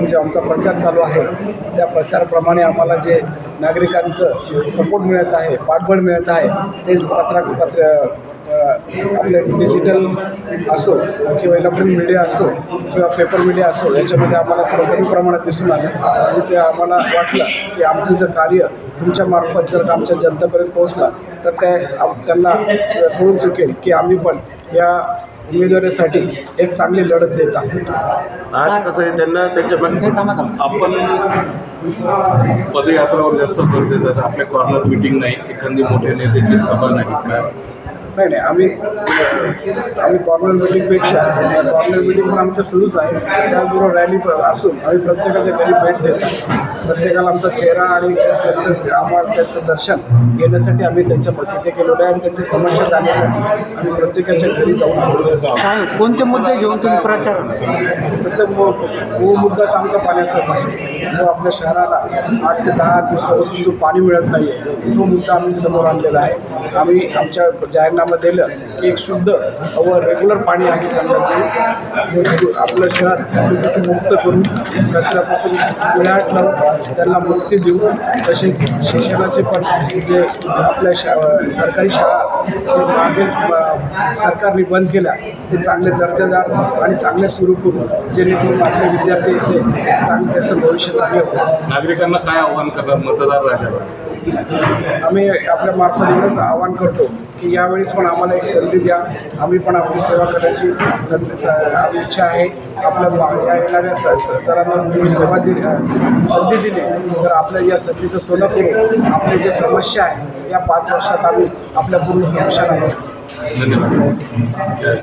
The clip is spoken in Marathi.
जे आमचा प्रचार चालू आहे. त्या प्रचाराप्रमाणे आम्हाला जे नागरिकांचं सपोर्ट मिळत आहे पाठबळ मिळत आहे ते पत्रा पत्र अ, आपले डिजिटल असो किंवा इलेक्ट्रॉनिक मीडिया असो किंवा पेपर मीडिया असो याच्यामध्ये आम्हाला थोडं कमी प्रमाणात दिसून आलं. आणि ते आम्हाला वाटलं की आमचं जर कार्य तुमच्या मार्फत जर का आमच्या जनतेपर्यंत पोहोचला तर ते आम- त्यांना कळून चुकेल की आम्ही पण या उमेदवारीसाठी एक चांगली लढत देत आहोत. आज कसं आहे त्यांना त्यांच्या पण आपण पदयात्रावर जास्त भर देतात. आपल्या कॉर्नर मिटिंग नाही. एखादी मोठ्या नेत्याची सभा नाही. काय नाही नाही आम्ही आम्ही कॉर्नर मिटिंगपेक्षा कॉर्नर मिटिंग पण आमचं सुरूच आहे. त्याचबरोबर रॅली प- असून आम्ही प्रत्येकाच्या घरी भेट देतो. प्रत्येकाला आमचा चेहरा आणि त्यांचं आम्हाला त्यांचं दर्शन घेण्यासाठी आम्ही त्यांच्या तिथे गेलेलो आहे आणि त्यांच्या समस्या जाण्यासाठी आम्ही प्रत्येकाच्या घरी जाऊन कोणते मुद्दे घेऊन तुम्ही प्रचार? प्रत्येक मू- मूळ मुद्दा तर आमचा पाण्याचाच आहे. जो आपल्या शहराला आठ ते दहा दिवसापासून जो पाणी मिळत नाही आहे तो मुद्दा आम्ही समोर आणलेला आहे. आम्ही आमच्या जाहीरनामा दिलं की एक शुद्ध व रेग्युलर पाणी आहे त्यांना जे आपलं शहर त्यापासून मुक्त करून कचऱ्यापासून विळाट लावून त्यांना मुक्ती देऊ तसेच शिक्षणाचे पण जे आपल्या शा सरकारी शाळा मागे सरकारने बंद केल्या ते चांगले दर्जेदार आणि चांगले सुरू करून जेणेकरून आपले विद्यार्थी इथे चांगलं त्यांचं भविष्य चांगलं नागरिकांना काय आव्हान करणार? मतदार राहिल्यावर आम्ही आपल्या मार्फत एवढंच आवाहन करतो की यावेळेस पण आम्हाला एक संधी द्या. आम्ही पण आपली सेवा करण्याची संधी आम्ही इच्छा आहे. आपल्या या येणाऱ्या स तुम्ही सेवा दिली संधी दिली. तर आपल्या या संधीचं सोनं करून आपली ज्या समस्या आहे या पाच वर्षात आम्ही आपल्या पूर्ण समस्या नाही धन्यवाद.